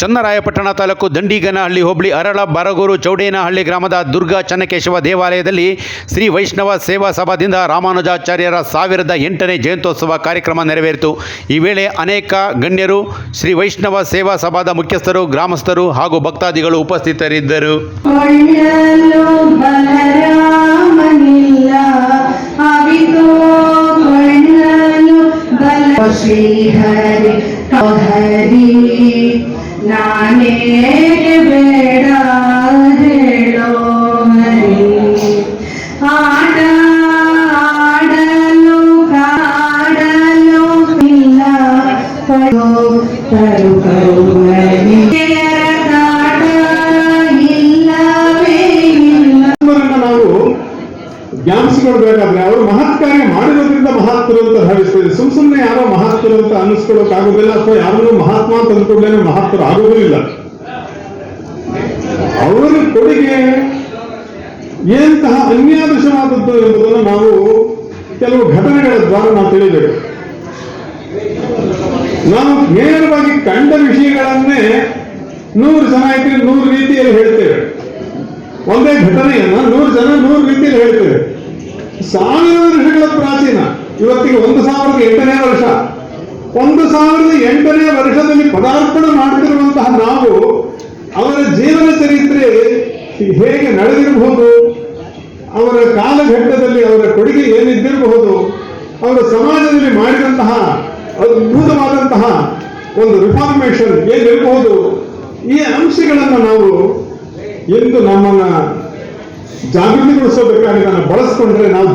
ಚನ್ನರಾಯಪಟ್ಟಣ ತಾಲೂಕು ದಂಡಿಗನಹಳ್ಳಿ ಹೋಬಳಿ ಅರಳ ಬರಗೂರು ಚೌಡೇನಹಳ್ಳಿ ಗ್ರಾಮದ ದುರ್ಗಾ ಚನ್ನಕೇಶವ ದೇವಾಲಯದಲ್ಲಿ ಶ್ರೀ ವೈಷ್ಣವ ಸೇವಾ ಸಭಾದಿಂದ ರಾಮಾನುಜಾಚಾರ್ಯರ ಸಾವಿರದ ಎಂಟನೇ ಜಯಂತ್ಯೋತ್ಸವ ಕಾರ್ಯಕ್ರಮ ನೆರವೇರಿತು. ಈ ವೇಳೆ ಅನೇಕ ಗಣ್ಯರು, ಶ್ರೀ ವೈಷ್ಣವ ಸೇವಾ ಸಭಾದ ಮುಖ್ಯಸ್ಥರು, ಗ್ರಾಮಸ್ಥರು ಹಾಗೂ ಭಕ್ತಾದಿಗಳು ಉಪಸ್ಥಿತರಿದ್ದರು. ಹರಿ ನಾನೇ ಜ್ಞಾಪಿಸಿಕೊಡ್ಬೇಕಾದ್ರೆ ಅವರು ಮಹತ್ಕಾರ್ಯ ಮಾಡಿರೋದ್ರಿಂದ ಮಹಾತ್ಮರು ಅಂತ ಭಾವಿಸ್ತಾರೆ. ಸುಮ್ ಸುಮ್ಮನೆ ಯಾರೋ ಮಹಾತ್ಮರು ಅಂತ ಅನ್ನಿಸ್ಕೊಳ್ಳೋಕ್ ಆಗೋದಿಲ್ಲ ಅಥವಾ ಯಾರು ಮಹಾತ್ಮ ಅಂತ ಅಂದ್ಕೊಂಡ್ಲೇನೆ ಮಹಾತ್ಮರು ಆಗೋದಿಲ್ಲ. ಅವರ ಕೊಡುಗೆ ಎಂತಹ ಅನ್ಯಾದೃಶವಾದದ್ದು ಎಂಬುದನ್ನು ನಾವು ಕೆಲವು ಘಟನೆಗಳ ದ್ವಾರ ನಾವು ತಿಳಿಬೇಕು. ನಾವು ನೇರವಾಗಿ ಕಂಡ ವಿಷಯಗಳನ್ನೇ ನೂರು ಜನ ಇದ್ರೆ ನೂರು ರೀತಿಯಲ್ಲಿ ಹೇಳ್ತೇವೆ. ಒಂದೇ ಘಟನೆಯನ್ನ ನೂರು ಜನ ನೂರು ರೀತಿಯಲ್ಲಿ ಹೇಳ್ತೇವೆ ಸಾವಿರ ವರ್ಷಗಳ ಪ್ರಾಚೀನ. ಇವತ್ತಿಗೆ ಒಂದು ಸಾವಿರದ ಎಂಟನೇ ವರ್ಷ. ಒಂದು ಸಾವಿರದ ಎಂಟನೇ ವರ್ಷದಲ್ಲಿ ಪದಾರ್ಪಣೆ ಮಾಡ್ತಿರುವಂತಹ ನಾವು ಅವರ ಜೀವನ ಚರಿತ್ರೆ ಹೇಗೆ ನಡೆದಿರಬಹುದು, ಅವರ ಕಾಲಘಟ್ಟದಲ್ಲಿ ಅವರ ಕೊಡುಗೆ ಏನಿದ್ದಿರಬಹುದು, ಅವರ ಸಮಾಜದಲ್ಲಿ ಮಾಡಿದಂತಹ ಅದ್ಭುತವಾದಂತಹ ಒಂದು ರಿಫಾರ್ಮೇಶನ್ ಏನಿರಬಹುದು, ಈ ಅಂಶಗಳನ್ನು ನಾವು ಎಂದು ನಮ್ಮನ್ನ ಜಾಗೃತಿಗೊಳಿಸಬೇಕಾಗಿ ನಾನು ಬಳಸ್ಕೊಂಡ್ರೆ ನಾವು